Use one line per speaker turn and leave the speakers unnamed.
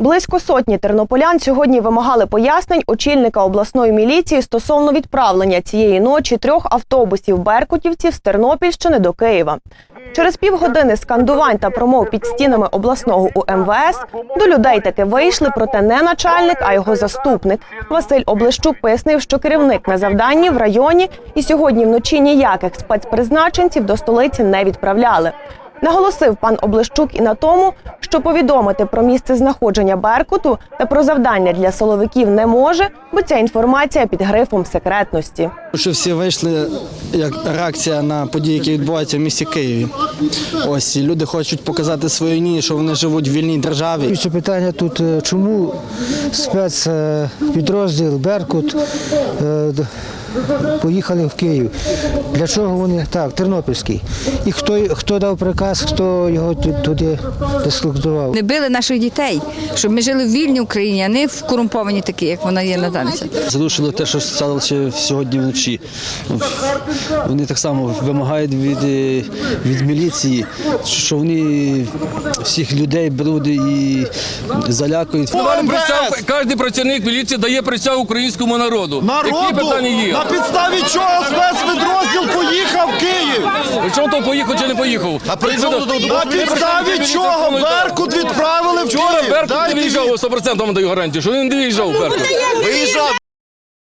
Близько сотні тернополян сьогодні вимагали пояснень очільника обласної міліції стосовно відправлення цієї ночі трьох автобусів беркутівців з Тернопільщини до Києва. Через півгодини скандувань та промов під стінами обласного УМВС до людей таки вийшли, проте не начальник, а його заступник. Василь Облещук пояснив, що керівник на завданні в районі і сьогодні вночі ніяких спецпризначенців до столиці не відправляли. Наголосив пан Облещук і на тому, що повідомити про місце знаходження Беркуту та про завдання для силовиків не може, бо ця інформація під грифом секретності.
Що всі вийшли як реакція на події, які відбуваються в місті Києві. Ось і люди хочуть показати свою ні, що вони живуть в вільній державі.
І це питання тут, е, чому спецпідрозділ Беркут е, поїхали в Київ? Для чого вони так, Тернопільський? І хто, хто дав приказ, хто його туди дислокував?
Не били наших дітей, щоб ми жили в вільній Україні, а не в корумпованій такій, як вона є на даний час.
Задушили те, що сталося сьогодні вночі. Вони так само вимагають від, е, від міліції, що вони всіх людей беруть і залякують.
Кожен працівник міліції дає присягу українському народу. Які
Народу
питання є?
На підставі чого спецпідрозділ поїхав в Київ?
Чому то поїхав чи не поїхав?
А при чому тут- на підставі чого. Беркут відправили в
Вчора
Київ?
Беркут не
Дайте
виїжджав, 100% вам даю гарантію, що він не виїжджав Беркут.
Виїжджав,